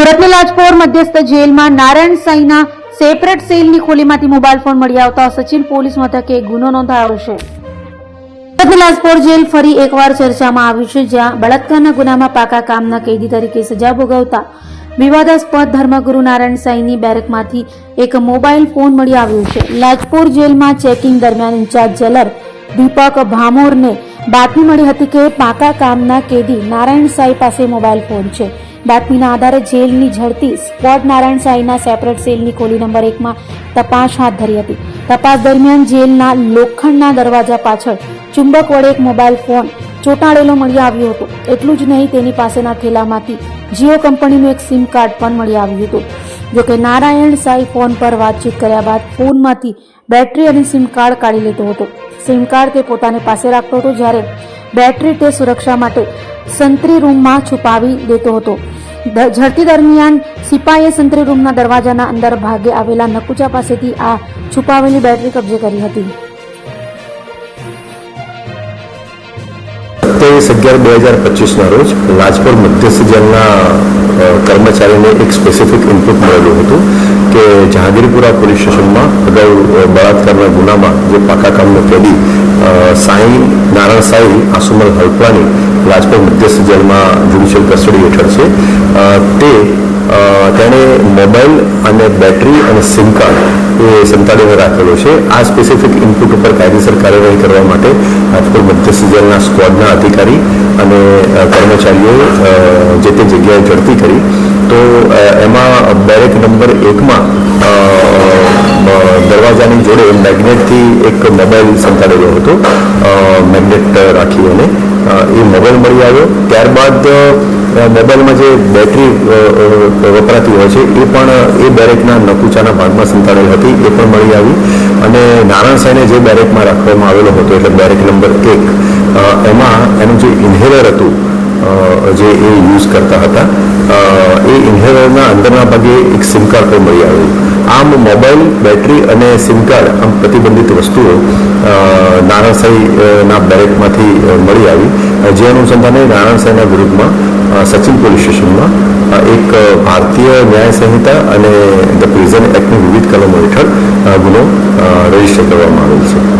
સુરતની લાજપોર મધ્યસ્થ જેલમાં નારાયણ સાંઈના સેપરેટ સેલની ખોલીમાંથી મોબાઈલ ફોન મળી આવતા સચિન પોલીસ મથકે ગુનો નોંધાયો છે. સુરતની લાજપોર જેલ ફરી એકવાર ચર્ચામાં આવ્યું છે, જ્યાં બળાત્કારના ગુનામાં પાકા કામના કેદી તરીકે સજા ભોગવતા વિવાદાસ્પદ ધર્મગુરુ નારાયણ સાંઈની બેરેકમાંથી એક મોબાઈલ ફોન મળી આવ્યો છે. લાજપોર જેલમાં ચેકિંગ દરમિયાન ઇન્ચાર્જ જેલર દીપક ભામોરને બાતમી મળી હતી કે પાકા કામના કેદી નારાયણ સાંઈ પાસે મોબાઈલ ફોન છે. બાતમીના આધારે જેલની ઝડપી સ્પોટ નારાયણ સાંઈના સેપરેટ સેલની ખોલી નંબર એકમાં તપાસ હાથ ધરી હતી. તપાસ દરમિયાન જેલના લોખંડના દરવાજા પાછળ ચુંબક વડે એક મોબાઈલ ફોન ચોંટાડેલો મળી આવ્યો હતો. એટલું જ નહીં, તેની પાસેના થેલામાંથી જીઓ કંપનીનું એક સિમ કાર્ડ પણ મળી આવ્યું હતું. જોકે નારાયણ સાંઈ ફોન પર વાતચીત કર્યા બાદ ફોનમાંથી બેટરી અને સિમ કાર્ડ કાઢી લેતો હતો. સિમ કાર્ડ તે પોતાને પાસે રાખતો હતો જ્યારે બેટરી તે સુરક્ષા માટે સંત્રી રૂમમાં છુપાવી દેતો હતો. ઝડપી દરમિયાન સિપાહીએ સંત્રી રૂમના દરવાજાના અંદર ભાગે આવેલા નકુચા પાસેથી આ છુપાવેલી બેટરી કબજે કરી હતી. સત્યાવીસ અગિયાર બે હજાર પચીસના રોજ લાજપોર મધ્યસ્થ જેલના કર્મચારીને એક સ્પેસિફિક ઇનપુટ મળેલું હતું કે જહાંગીરપુરા પોલીસ સ્ટેશનમાં અગાઉ બળાત્કારના ગુનામાં જે પાકા કામનો કેદી સાંઈ નારાયણ સાંઈ આસુમલ હલપલાની રાજકોટ મધ્યસ્થ જેલમાં જ્યુડિશિયલ કસ્ટડી હેઠળ છે. તે તેણે મોબાઈલ અને બેટરી અને સિમ કાર્ડ એ સંતાડીને રાખેલો છે. આ સ્પેસિફિક ઇનપુટ ઉપર કાયદેસર કાર્યવાહી કરવા માટે રાજકોટ મધ્યસ્થ જેલના સ્કવોડના અધિકારી અને કર્મચારીઓએ જે તે જગ્યાએ ઝડપી કરી. તો એમાં બેરેક નંબર એકમાં દરવાજાની જોડે મેગ્નેટથી એક મોબાઈલ સંતાડેલો હતો. મેગ્નેટ રાખી અને એ મોબાઈલ મળી આવ્યો. ત્યારબાદ મોબાઈલમાં જે બેટરી વપરાતી હોય છે, એ પણ, એ બેરેકના નકુચાના ભાગમાં સંતાડેલ હતી, એ પણ મળી આવી. અને નારાયણ સાંઈને જે બેરેકમાં રાખવામાં આવેલો હતો, એટલે બેરેક નંબર એક એમાં એનું જે ઇન્હેલર હતું જે એ યુઝ કરતા હતા એ ઇન્હેલરના અંદરના ભાગે એક સિમ કાર્ડ પણ મળી આવ્યું આમ મોબાઈલ બેટરી અને સિમ કાર્ડ આમ પ્રતિબંધિત વસ્તુઓ નારાણસાઈના બેરેકમાંથી મળી આવી. જે અનુસંધાને નારાયણ સાંઈના વિરુદ્ધમાં સચિન પોલીસ સ્ટેશનમાં એક ભારતીય ન્યાય સંહિતા અને ધ પ્રિઝન એક્ટની વિવિધ કલમો હેઠળ ગુનો રજિસ્ટર કરવામાં આવેલ છે.